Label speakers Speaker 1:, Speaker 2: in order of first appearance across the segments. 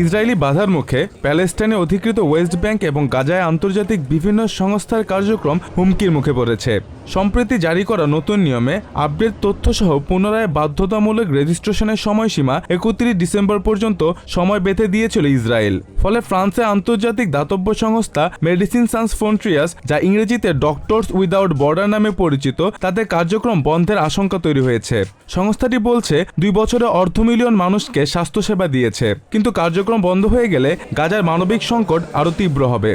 Speaker 1: Israeli বাধার মুখে প্যালেস্টাইনে অধিকৃত ওয়েস্ট ব্যাংক এবং গাজায় আন্তর্জাতিক বিভিন্ন সংস্থার কার্যক্রম হুমকির মুখে পড়েছে। সম্প্রতি জারি করা নতুন নিয়মে আপডেট তথ্যসহ পুনরায় বাধ্যতামূলক রেজিস্ট্রেশনের সময়সীমা একত্রিশ ডিসেম্বর পর্যন্ত সময় বেঁধে দিয়েছিল ইসরায়েল। ফলে ফ্রান্সে আন্তর্জাতিক দাতব্য সংস্থা মেডিসিন সান্স ফ্রন্ট্রিয়াস যা ইংরেজিতে ডক্টরস উইদাউট বর্ডার নামে পরিচিত তাদের কার্যক্রম বন্ধের আশঙ্কা তৈরি হয়েছে। সংস্থাটি বলছে, দুই বছরে অর্ধ মিলিয়ন মানুষকে স্বাস্থ্যসেবা দিয়েছে। কিন্তু কার্যক্রম বন্ধ হয়ে গেলে গাজার মানবিক সংকট আরও তীব্র হবে।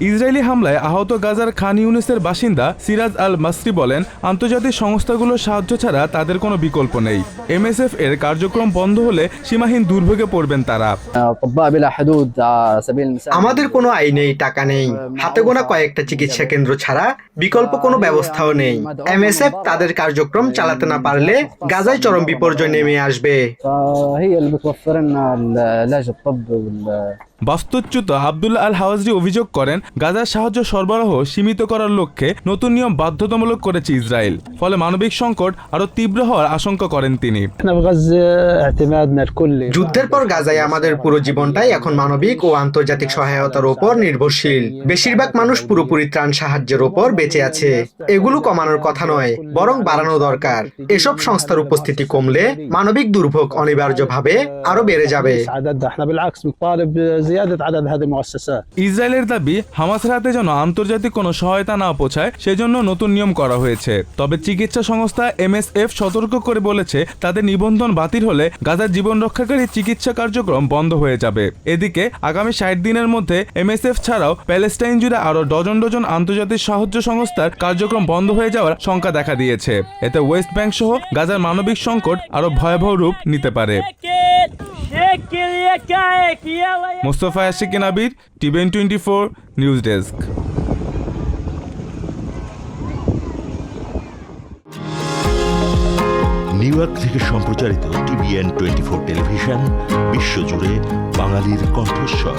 Speaker 1: ইসরায়েলি হামলায় আহত গাজার খান ইউনিসের বাসিন্দা সিরাজ আল মাসরি বলেন, আন্তর্জাতিক সংস্থাগুলোর সাহায্য ছাড়া তাদের কোনো বিকল্প নেই। এমএসএফ এর কার্যক্রম বন্ধ হলে সীমাহীন দুর্ভোগে পড়বেন তারা।
Speaker 2: আমাদের কোনো আই নেই, টাকা নেই। হাতে গোনা কয়েকটা চিকিৎসা কেন্দ্র ছাড়া বিকল্প কোনো ব্যবস্থাও নেই। এমএসএফ তাদের কার্যক্রম চালাতে না পারলে গাজায় চরম বিপর্যয় নেমে আসবে।
Speaker 1: বাস্তুচ্যুত আবদুল্লা আল হাওয়াজরি অভিযোগ করেন, গাজার সাহায্য সরবরাহ সীমিত করার লক্ষ্যে নতুন নিয়ম বাধ্যতামূলক করেছে ইসরায়েল, ফলে মানবিক সংকট আরও তীব্র হওয়ার আশঙ্কা করেন তিনি।
Speaker 2: যুদ্ধের পর গাজায় আমাদের পুরো জীবনটাই এখন মানবিক ও আন্তর্জাতিক সহায়তার ওপর নির্ভরশীল। বেশিরভাগ মানুষ পুরোপুরি ত্রাণ সাহায্যের ওপর বেঁচে আছে। এগুলো কমানোর কথা নয়, বরং বাড়ানো দরকার। এসব সংস্থার উপস্থিতি কমলে মানবিক দুর্ভোগ অনিবার্যভাবে আরও বেড়ে যাবে।
Speaker 3: عددها احنا بالعكس بنطالب بزيادة عدد هذه المؤسسات
Speaker 1: ইসরায়েলের দাবি হামাসের হাতে যেন আন্তর্জাতিক কোনো সহায়তা না পৌঁছায় সেজন্য নতুন নিয়ম করা হয়েছে তবে চিকিৎসা সংস্থা এমএসএফ সতর্ক করে বলেছে তাদের নিবন্ধন বাতিল হলে গাজার জীবন রক্ষাকারী চিকিৎসা কার্যক্রম বন্ধ হয়ে যাবে এদিকে আগামী ষাট দিনের মধ্যে এমএসএফ ছাড়াও প্যালেস্টাইন জুড়ে আরও ডজন ডজন আন্তর্জাতিক সাহায্য সংস্থার কার্যক্রম বন্ধ হয়ে যাওয়ার শঙ্কা দেখা দিয়েছে এতে ওয়েস্ট ব্যাংক সহ গাজার মানবিক সংকট আরও ভয়াবহ রূপ নিতে পারে Mostafa Ashikin Abir TVN twenty four news desk.
Speaker 4: New York থেকে সম্প্রচারিত টিভিএন টোয়েন্টি ফোর টেলিভিশন, বিশ্বজুড়ে বাঙালির কণ্ঠস্বর।